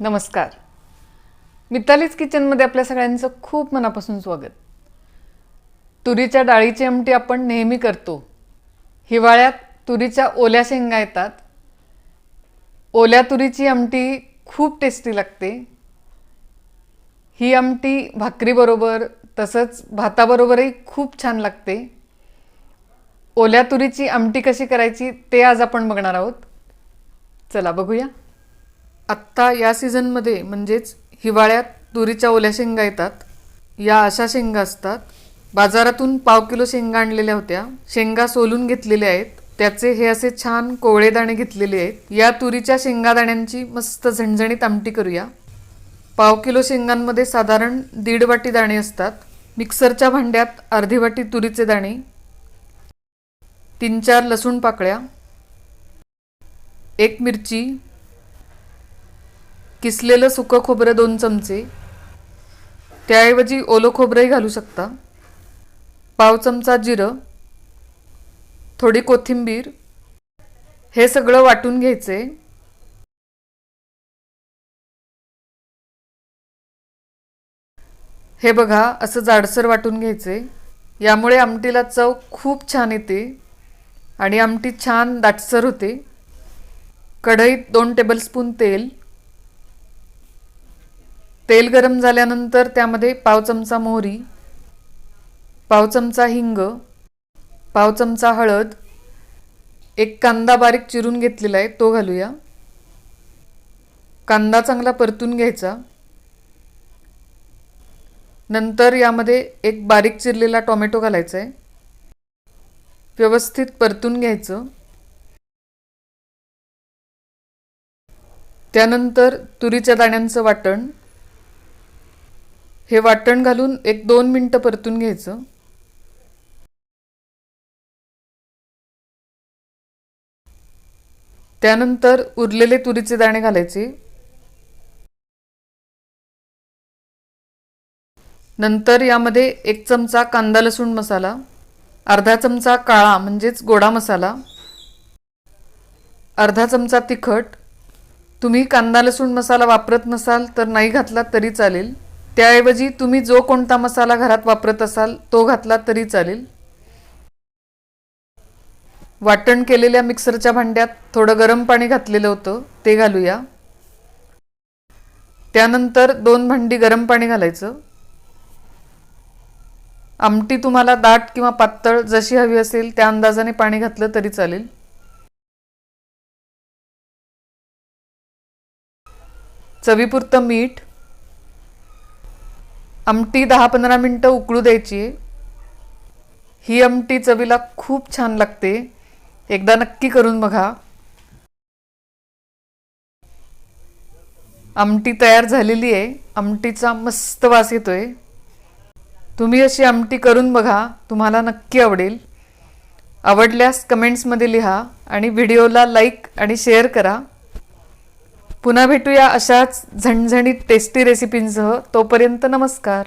नमस्कार. मितालीच किचनमध्ये आपल्या सगळ्यांचं खूप मनापासून स्वागत. तुरीच्या डाळीची आमटी आपण नेहमी करतो. हिवाळ्यात तुरीच्या ओल्या शेंगा येतात. ओल्या तुरीची आमटी खूप टेस्टी लागते. ही आमटी भाकरीबरोबर तसंच भाताबरोबरही खूप छान लागते. ओल्या तुरीची आमटी कशी करायची ते आज आपण बघणार आहोत. चला बघूया. आत्ता या सीझनमध्ये म्हणजेच हिवाळ्यात तुरीच्या ओल्या शेंगा येतात. या अशा शेंगा असतात. बाजारातून पाव किलो शेंगा आणलेल्या होत्या. शेंगा सोलून घेतलेल्या आहेत. त्याचे हे असे छान कोवळे दाणे घेतलेले आहेत. या तुरीच्या शेंगादाण्यांची मस्त झणझणीत आमटी करूया. पाव किलो शेंगांमध्ये साधारण दीड वाटी दाणे असतात. मिक्सरच्या भांड्यात अर्धी वाटी तुरीचे दाणे. तीन चार लसूण पाकळ्या. एक मिरची. किसलेलं सुकं खोबरं दोन चमचे त्याऐवजी ओलं खोबरंही घालू शकता. पाव चमचा जिरं थोडी कोथिंबीर हे सगळं वाटून घ्यायचे. हे बघा असं जाडसर वाटून घ्यायचे. यामुळे आमटीला चव खूप छान येते आणि आमटी छान दाटसर होते. कढईत दोन टेबलस्पून तेल तेल गरम झाल्यानंतर त्यामध्ये पाव चमचा मोहरी पाव चमचा हिंग पाव चमचा हळद एक कांदा बारीक चिरून घेतलेला आहे तो घालूया. कांदा चांगला परतून घ्यायचा. नंतर यामध्ये एक बारीक चिरलेला टोमॅटो घालायचा आहे. व्यवस्थित परतून घ्यायचं. त्यानंतर तुरीच्या दाण्यांचं वाटण. हे वाटण घालून एक दोन मिनटं परतून घ्यायचं. त्यानंतर उरलेले तुरीचे दाणे घालायचे. नंतर यामध्ये एक चमचा कांदा लसूण मसाला अर्धा चमचा काळा म्हणजेच गोडा मसाला अर्धा चमचा तिखट. तुम्ही कांदा लसूण मसाला वापरत नसाल तर नाही घातला तरी चालेल. त्याऐवजी तुम्ही जो कोणता मसाला घरात वापरत असाल तो घातला तरी चालेल. वाटण केलेल्या मिक्सरच्या भांड्यात थोडं गरम पाणी घातलेलं होतं ते घालूया. त्यानंतर दोन भांडी गरम पाणी घालायचं. आमटी तुम्हाला दाट किंवा पातळ जशी हवी असेल त्या अंदाजाने पाणी घातलं तरी चालेल. चवीपुरतं मीठ आमटी दहा पंधरा मिनटं उकळू द्यायची. आहे ही आमटी चवीला खूप छान लागते. एकदा नक्की करून बघा. आमटी तयार झालेली आहे. आमटीचा मस्त वास येतोय. तुम्ही अशी आमटी करून बघा. तुम्हाला नक्की आवडेल. आवडल्यास कमेंट्समध्ये लिहा आणि व्हिडिओला लाईक आणि शेअर करा. पुन्हा भेटूया अशाच झणझणीत टेस्टी रेसिपींसह तोपर्यंत नमस्कार.